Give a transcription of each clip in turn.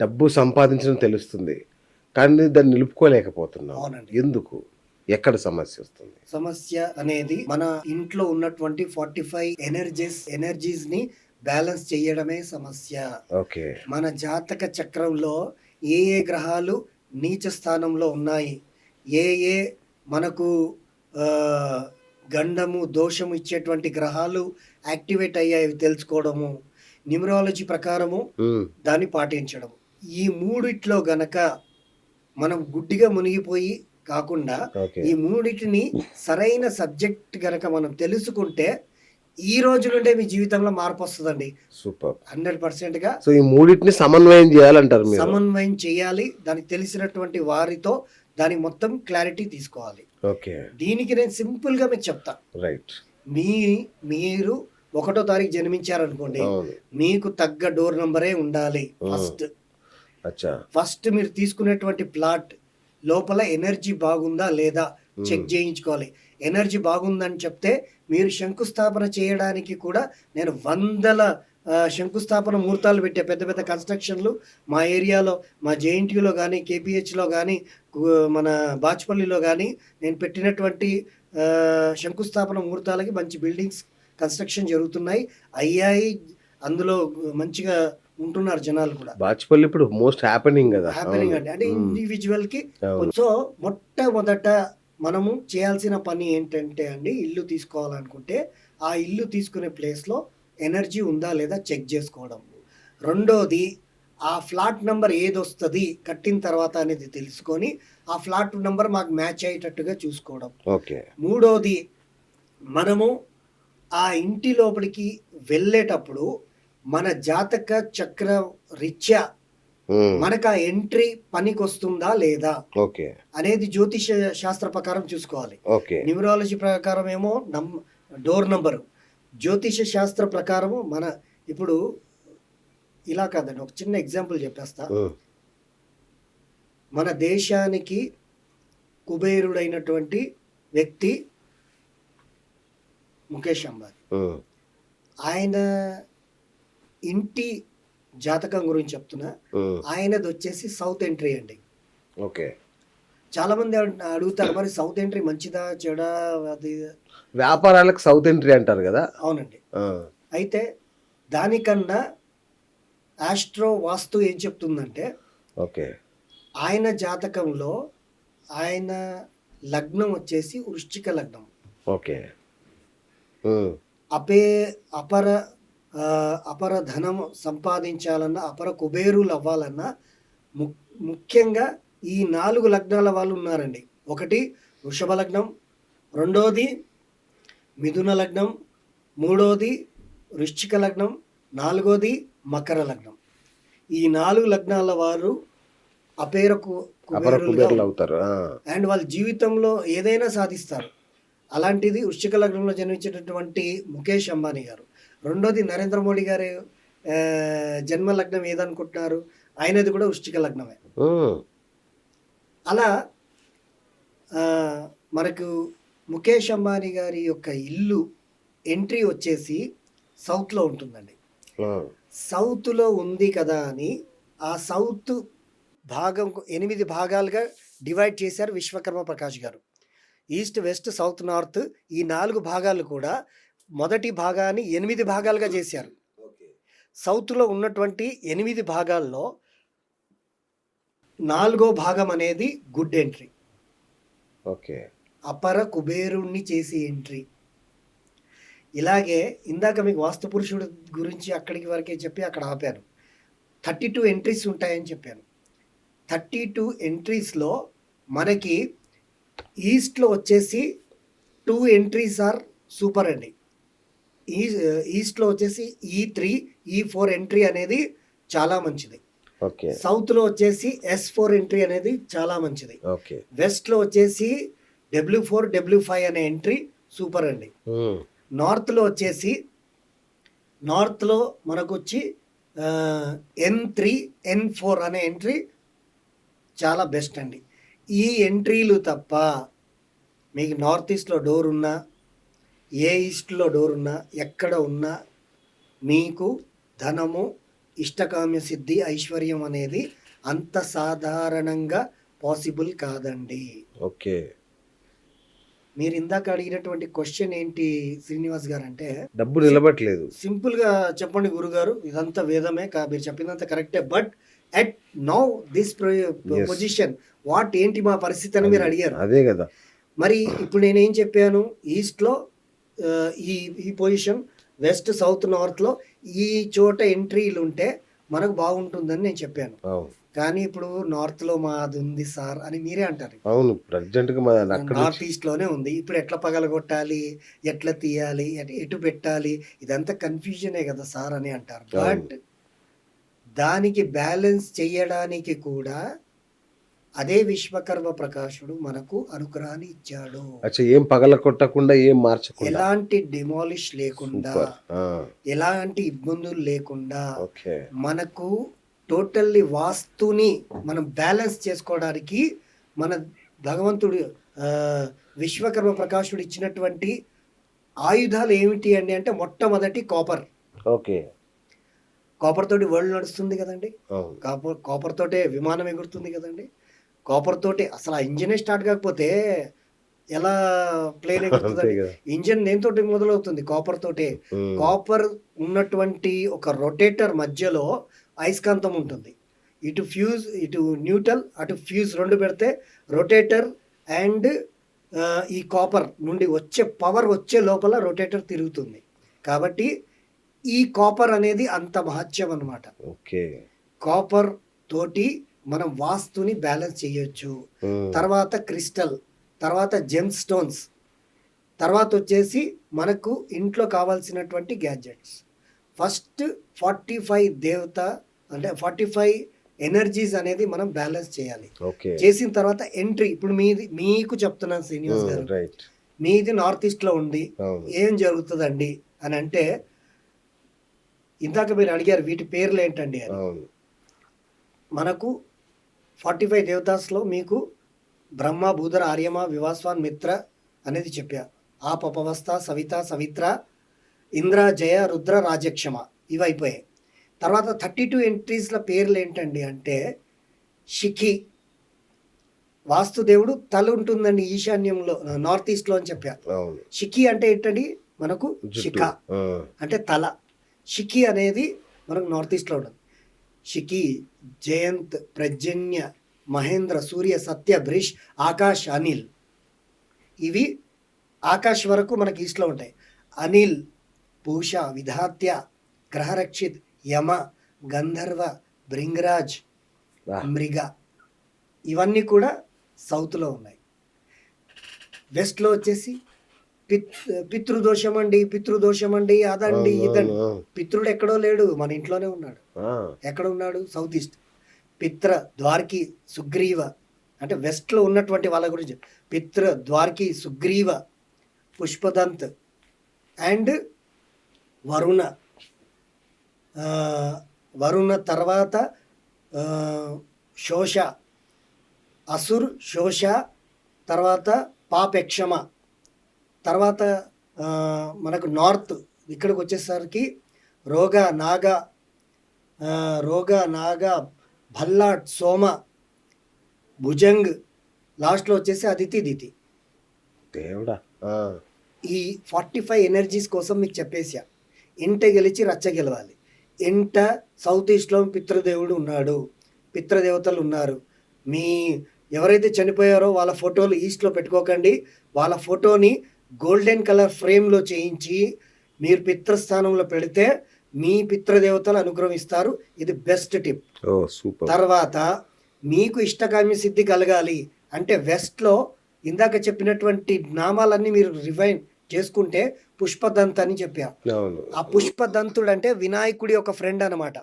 డబ్బు సంపాదించడం తెలుస్తుంది. కానీ దాన్ని నిలుపుకోలేకపోతున్నాం. అవునండి. ఎందుకు? ఎక్కడ సమస్య వస్తుంది? సమస్య అనేది మన ఇంట్లో ఉన్నటువంటి ఫార్టీ ఫైవ్ ఎనర్జీస్ ఎనర్జీస్ని బ్యాలెన్స్ చేయడమే సమస్య. ఓకే. మన జాతక చక్రంలో ఏ ఏ గ్రహాలు నీచ స్థానంలో ఉన్నాయి? ఏ ఏ మనకు ఆ, గండము దోషము ఇచ్చేటువంటి గ్రహాలు యాక్టివేట్ అయ్యాయి తెలుసుకోవడము న్యూమరాలజీ ప్రకారము దాన్ని పాటించడం ఈ మూడిట్లో గనక మనం గుడ్డిగా మునిగిపోయి కాకుండా ఈ మూడిటిని సరైన సబ్జెక్ట్ గనక మనం తెలుసుకుంటే ఈ రోజు నుండే మీ జీవితంలో మార్పు వస్తుందండి. సూపర్. హండ్రెడ్ పర్సెంట్గా సో ఈ మూడింటిని సమన్వయం చేయాలంటారు సమన్వయం చేయాలి. దానికి తెలిసినటువంటి వారితో దాని మొత్తం క్లారిటీ తీసుకోవాలి. ఓకే. దీనికి నేను సింపుల్గా మీకు చెప్తా. రైట్. మీ మీరు ఒకటో తారీఖు జన్మించారనుకోండి మీకు తగ్గ డోర్ నంబరే ఉండాలి. ఫస్ట్. ఫస్ట్ మీరు తీసుకునేటువంటి ప్లాట్ లోపల ఎనర్జీ బాగుందా లేదా చెక్ చేయించుకోవాలి. ఎనర్జీ బాగుందని చెప్తే మీరు శంకుస్థాపన చేయడానికి కూడా నేను వందల శంకుస్థాపన ముహూర్తాలు పెట్టే పెద్ద పెద్ద కన్స్ట్రక్షన్లు మా ఏరియాలో మా జేఎన్టీయూలో కానీ కేపీహెచ్లో కానీ మన బాచ్పల్లిలో కానీ నేను పెట్టినటువంటి శంకుస్థాపన ముహూర్తాలకి మంచి బిల్డింగ్స్ కన్స్ట్రక్షన్ జరుగుతున్నాయి. అయ్యాయి. అందులో మంచిగా ఉంటున్నారు జనాలు కూడా. బాచుపల్లి ఇప్పుడు మోస్ట్ హ్యాపెనింగ్ కదా. హ్యాపెనింగ్. అండి. అంటే ఇండివిజువల్కి. సో మొట్టమొదట మనము చేయాల్సిన పని ఏంటంటే అండి ఇల్లు తీసుకోవాలనుకుంటే ఆ ఇల్లు తీసుకునే ప్లేస్లో ఎనర్జీ ఉందా లేదా చెక్ చేసుకోవడం. రెండోది ఆ ఫ్లాట్ నంబర్ ఏది వస్తుంది కట్టిన తర్వాత అనేది తెలుసుకొని ఆ ఫ్లాట్ నంబర్ మాకు మ్యాచ్ అయ్యేటట్టుగా చూసుకోవడం. ఓకే. మూడోది మనము ఆ ఇంటి లోపలికి వెళ్ళేటప్పుడు మన జాతక చక్ర రీత్యా మనకు ఆ ఎంట్రీ పనికి వస్తుందా లేదా ఓకే. అనేది జ్యోతిష శాస్త్ర ప్రకారం చూసుకోవాలి. ఓకే. న్యూమరాలజీ ప్రకారం ఏమో నం డోర్ నంబరు జ్యోతిష శాస్త్ర ప్రకారము మన ఇప్పుడు ఇలా కాదండి ఒక చిన్న ఎగ్జాంపుల్ చెప్పేస్తా. మన దేశానికి కుబేరుడైనటువంటి వ్యక్తి ముఖేష్ అంబానీ. ఆయన ఇంటి జాతకం గురించి చెప్తున్నా. ఆయనది వచ్చేసి సౌత్ ఎంట్రీ అండి. ఓకే. చాలా మంది అడు- అడుగుతారు మరి సౌత్ ఎంట్రీ మంచిదా చెడా అది వ్యాపారాలకు సౌత్ ఎంట్రీ అంటారు కదా? అవునండి. అయితే దానికన్నా ఆస్ట్రో వాస్తు ఏం చెప్తుందంటే ఓకే. ఆయన జాతకంలో ఆయన లగ్నం వచ్చేసి వృశ్చిక లగ్నం. ఓకే. అపే అపర అపర ధనం సంపాదించాలన్నా అపర కుబేరులు అవ్వాలన్నా ము ముఖ్యంగా ఈ నాలుగు లగ్నాల వాళ్ళు ఉన్నారండి. ఒకటి వృషభ లగ్నం రెండోది మిథున లగ్నం మూడోది వృశ్చిక లగ్నం నాలుగోది మకర లగ్నం. ఈ నాలుగు లగ్నాల వారు అపేర కు- అపర కుబేరులుగా కుబేర్లు అవుతారు అండ్ వాళ్ళ జీవితంలో ఏదైనా సాధిస్తారు. అలాంటిది వృశ్చిక లగ్నంలో జన్మించినటువంటి ముఖేష్ అంబానీ గారు. రెండోది నరేంద్ర మోడీ గారి జన్మ లగ్నం ఏదనుకుంటున్నారు? ఆయనది కూడా వృశ్చిక లగ్నమే. అలా మనకు ముఖేష్ అంబానీ గారి యొక్క ఇల్లు ఎంట్రీ వచ్చేసి సౌత్లో ఉంటుందండి. సౌత్లో ఉంది కదా అని ఆ సౌత్ భాగం ఎనిమిది భాగాలుగా డివైడ్ చేశారు విశ్వకర్మ ప్రకాష్ గారు. ఈస్ట్ వెస్ట్ సౌత్ నార్త్ ఈ నాలుగు భాగాలు కూడా మొదటి భాగాన్ని ఎనిమిది భాగాలుగా చేశారు. సౌత్లో ఉన్నటువంటి ఎనిమిది భాగాల్లో నాలుగో భాగం అనేది గుడ్ ఎంట్రీ. ఓకే. అపర కుబేరుణ్ణి చేసి ఎంట్రీ. ఇలాగే ఇందాక మీకు వాస్తు పురుషుడు గురించి అక్కడికి వరకే చెప్పి అక్కడ ఆపాను. థర్టీ టూ ఎంట్రీస్ ఉంటాయని చెప్పాను. థర్టీ టూ ఎంట్రీస్లో మనకి ఈస్ట్లో వచ్చేసి టూ ఎంట్రీస్ ఆర్ సూపర్ అండి. ఈ ఈస్ట్లో వచ్చేసి ఈ త్రీ ఈ ఫోర్ ఎంట్రీ అనేది చాలా మంచిది. ఓకే. సౌత్లో వచ్చేసి ఎస్ ఫోర్ ఎంట్రీ అనేది చాలా మంచిది. ఓకే. వెస్ట్లో వచ్చేసి డబ్ల్యూ ఫోర్ డబ్ల్యూ ఫైవ్ అనే ఎంట్రీ సూపర్ అండి. నార్త్లో వచ్చేసి నార్త్లో మనకు వచ్చి ఎన్ త్రీ ఎన్ ఫోర్ అనే ఎంట్రీ చాలా బెస్ట్ అండి. ఈ ఎంట్రీలు తప్ప మీకు నార్త్ ఈస్ట్లో డోర్ ఉన్నా ఏ ఈస్ట్లో డోర్ ఉన్నా ఎక్కడ ఉన్నా మీకు ధనము ఇష్టకామ్య సిద్ధి ఐశ్వర్యం అనేది అంత సాధారణంగా పాసిబుల్ కాదండి. ఓకే. మీరు ఇందాక అడిగినటువంటి క్వశ్చన్ ఏంటి శ్రీనివాస్ గారు అంటే డబ్బు నిలబట్లేదు సింపుల్గా చెప్పండి గురుగారు ఇదంతా వేదమే కా- మీరు చెప్పినంత కరెక్టే but at now this Yes. Position what ఏంటి మా పరిస్థితి అని మీరు అడిగారు. అదే కదా. మరి ఇప్పుడు నేనేం చెప్పాను ఈస్ట్లో ఈ ఈ పొజిషన్ వెస్ట్ సౌత్ నార్త్లో ఈ చోట ఎంట్రీలు ఉంటే మనకు బాగుంటుందని నేను చెప్పాను. కానీ ఇప్పుడు నార్త్లో మాది ఉంది సార్ అని మీరే అంటారు. అవును అక్కడ నార్త్ ఈస్ట్లోనే ఉంది. ఇప్పుడు ఎట్లా పగలగొట్టాలి ఎట్లా తీయాలి ఎట్- పెట్టాలి ఇదంతా కన్ఫ్యూజనే కదా సార్ అని అంటారు. బట్ దానికి బ్యాలెన్స్ చేయడానికి కూడా అదే విశ్వకర్మ ప్రకాశుడు మనకు అనుగ్రహాన్ని ఇచ్చాడు. ఏం పగల కొట్టకుండా ఏం మార్చకుండా? ఎలాంటి డిమాలిష్ లేకుండా ఎలాంటి ఇబ్బందులు లేకుండా ఓకే. మనకు టోటల్లీ వాస్తుని మనం బ్యాలెన్స్ చేసుకోవడానికి మన భగవంతుడు విశ్వకర్మ ప్రకాశుడు ఇచ్చినటువంటి ఆయుధాలు ఏమిటి అండి అంటే మొట్టమొదటి కాపర్ ఓకే. కాపర్ తోటి వరల్డ్ నడుస్తుంది కదండి. కాపర్ కాపర్ తోటే విమానం ఎగురుతుంది కదండి. కాపర్ తోటి అసలు ఆ ఇంజనే స్టార్ట్ కాకపోతే ఎలా ప్లేన్ కదా. ఇంజన్ దేనితోటి మొదలవుతుంది? కాపర్ తోటే కాపర్ ఉన్నటువంటి ఒక రొటేటర్ మధ్యలో అయస్కాంతం ఉంటుంది. ఇటు ఫ్యూజ్ ఇటు న్యూట్రల్ అటు ఫ్యూజ్ రెండు పెడితే రొటేటర్ అండ్ ఈ కాపర్ నుండి వచ్చే పవర్ వచ్చే లోపల రొటేటర్ తిరుగుతుంది. కాబట్టి ఈ కాపర్ అనేది అంత మహత్యం అన్నమాట. ఓకే. కాపర్ తోటి మనం వాస్తుని బ్యాలెన్స్ చేయొచ్చు. తర్వాత క్రిస్టల్ తర్వాత జెమ్ స్టోన్స్ తర్వాత వచ్చేసి మనకు ఇంట్లో కావాల్సినటువంటి గ్యాడ్జెట్స్. ఫస్ట్ ఫార్టీ ఫైవ్ దేవత అంటే ఫార్టీ ఫైవ్ ఎనర్జీస్ అనేది మనం బ్యాలెన్స్ చేయాలి. చేసిన తర్వాత ఎంట్రీ ఇప్పుడు మీది మీకు చెప్తున్నాను శ్రీనివాస్ ఉమ్, గారు. మీది నార్త్ ఈస్ట్లో ఉంది. అవును. ఏం జరుగుతుందండి అని అంటే ఇందాక మీరు అడిగారు వీటి పేర్లు ఏంటండి అని. మనకు ఫార్టీ ఫైవ్ దేవతాస్లో మీకు బ్రహ్మ భూధర ఆర్యమ వివాస్వాన్ మిత్ర అనేది చెప్పా. ఆ పపవస్థ సవిత సవిత్ర ఇంద్ర జయ రుద్ర రాజక్షమ ఇవి అయిపోయాయి. తర్వాత థర్టీ టూ ఎంట్రీస్ల పేర్లు ఏంటండి అంటే షిఖి వాస్తుదేవుడు తల ఉంటుందండి ఈశాన్యంలో నార్త్ ఈస్ట్లో అని చెప్పా. షిఖి అంటే ఏంటండి? మనకు శిఖ. అంటే తల. షికి అనేది మనకు నార్త్ ఈస్ట్లో ఉంటుంది షికి జయంత్ ప్రజన్య మహేంద్ర సూర్య సత్య బ్రిష్ ఆకాష్ అనిల్. ఇవి ఆకాష్ వరకు మనకి ఈస్ట్లో ఉంటాయి. అనిల్ పూష విధాత్య గ్రహరక్షిత్ యమ గంధర్వ భృంగరాజ్ మృగ. ఇవన్నీ కూడా సౌత్లో ఉన్నాయి. వెస్ట్లో వచ్చేసి పితృదోషం అండి పితృదోషం అండి అదండి ఇదండి. పితృడు ఎక్కడో లేడు మన ఇంట్లోనే ఉన్నాడు. ఎక్కడ ఉన్నాడు సౌత్ ఈస్ట్. పిత్ర ద్వారకి సుగ్రీవ. అంటే వెస్ట్లో ఉన్నటువంటి వాళ్ళ గురించి. పిత్ర ద్వారకి సుగ్రీవ పుష్పదంత్ అండ్ వరుణ. వరుణ తర్వాత శోష. అసుర్ శోష తర్వాత పాపెక్షమ. తర్వాత మనకు నార్త్ ఇక్కడికి వచ్చేసరికి రోగ నాగ రోగ నాగ భల్లాట్ సోమ భుజంగ్ లాస్ట్లో వచ్చేసి అదితి దితి. దేవుడా. ఈ ఫార్టీ ఫైవ్ ఎనర్జీస్ కోసం మీకు చెప్పేసా ఇంట గెలిచి రచ్చ గెలవాలి. ఇంట సౌత్ ఈస్ట్లో పితృదేవుడు ఉన్నాడు. పితృదేవతలు ఉన్నారు. మీ ఎవరైతే చనిపోయారో వాళ్ళ ఫోటోలు ఈస్ట్లో పెట్టుకోకండి. వాళ్ళ ఫోటోని గోల్డెన్ కలర్ ఫ్రేమ్లో చేయించి మీరు పితృస్థానంలో పెడితే మీ పితృదేవతలు అనుగ్రహిస్తారు. ఇది బెస్ట్ టిప్. తర్వాత మీకు ఇష్టకామ్య సిద్ధి కలగాలి. అంటే వెస్ట్లో ఇందాక చెప్పినటువంటి నామాలన్నీ మీరు రివైన్ చేసుకుంటే పుష్పదంత్ అని చెప్పా అవును. ఆ పుష్పదంతుడు అంటే వినాయకుడి ఒక ఫ్రెండ్ అన్నమాట.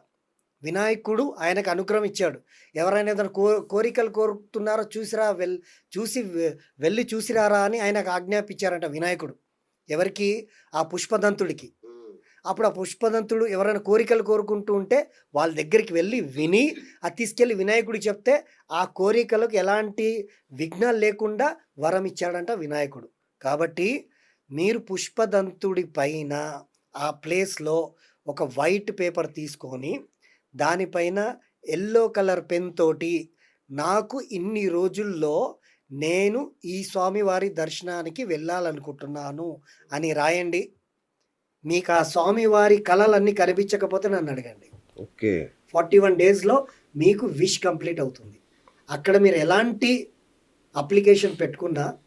వినాయకుడు ఆయనకు అనుగ్రహం ఇచ్చాడు. ఎవరైనా ఏదైనా కో కోరికలు కోరుతున్నారో చూసిరా వెల్ చూసి వెళ్ళి చూసిరారా అని ఆయనకు ఆజ్ఞాపించారంట వినాయకుడు. ఎవరికి? ఆ పుష్పదంతుడికి. అప్పుడు ఆ పుష్పదంతుడు ఎవరైనా కోరికలు కోరుకుంటూ ఉంటే వాళ్ళ దగ్గరికి వెళ్ళి విని అది తీసుకెళ్ళి వినాయకుడికి చెప్తే ఆ కోరికలకు ఎలాంటి విఘ్నాలు లేకుండా వరం ఇచ్చాడంట వినాయకుడు. కాబట్టి మీరు పుష్పదంతుడి పైన ఆ ప్లేస్లో ఒక వైట్ పేపర్ తీసుకొని దానిపైన ఎల్లో కలర్ పెన్ తోటి నాకు ఇన్ని రోజుల్లో నేను ఈ స్వామివారి దర్శనానికి వెళ్ళాలనుకుంటున్నాను అని రాయండి. మీకు ఆ స్వామివారి కళలన్నీ కనిపించకపోతే నన్ను అడగండి. ఓకే. ఫార్టీ వన్ డేస్లో మీకు విష్ కంప్లీట్ అవుతుంది. అక్కడ మీరు ఎలాంటి అప్లికేషన్ పెట్టుకున్నా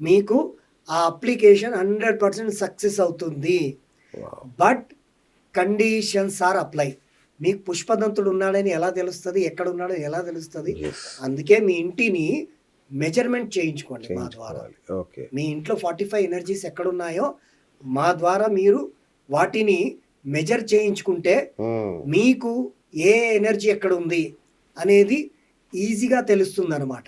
మీకు ఆ అప్లికేషన్ హండ్రెడ్ పర్సెంట్ సక్సెస్ అవుతుంది. But conditions are apply. మీకు పుష్పదంతుడు ఉన్నాడని ఎలా తెలుస్తుంది? ఎక్కడ ఉన్నాడో ఎలా తెలుస్తుంది. అందుకే మీ ఇంటిని మెజర్మెంట్ చేయించుకోండి మా ద్వారా. మీ ఇంట్లో ఫార్టీ ఫైవ్ ఎనర్జీస్ ఎక్కడున్నాయో మా ద్వారా మీరు వాటిని మెజర్ చేయించుకుంటే మ్మ్. మీకు ఏ ఎనర్జీ ఎక్కడ ఉంది అనేది ఈజీగా తెలుస్తుంది అనమాట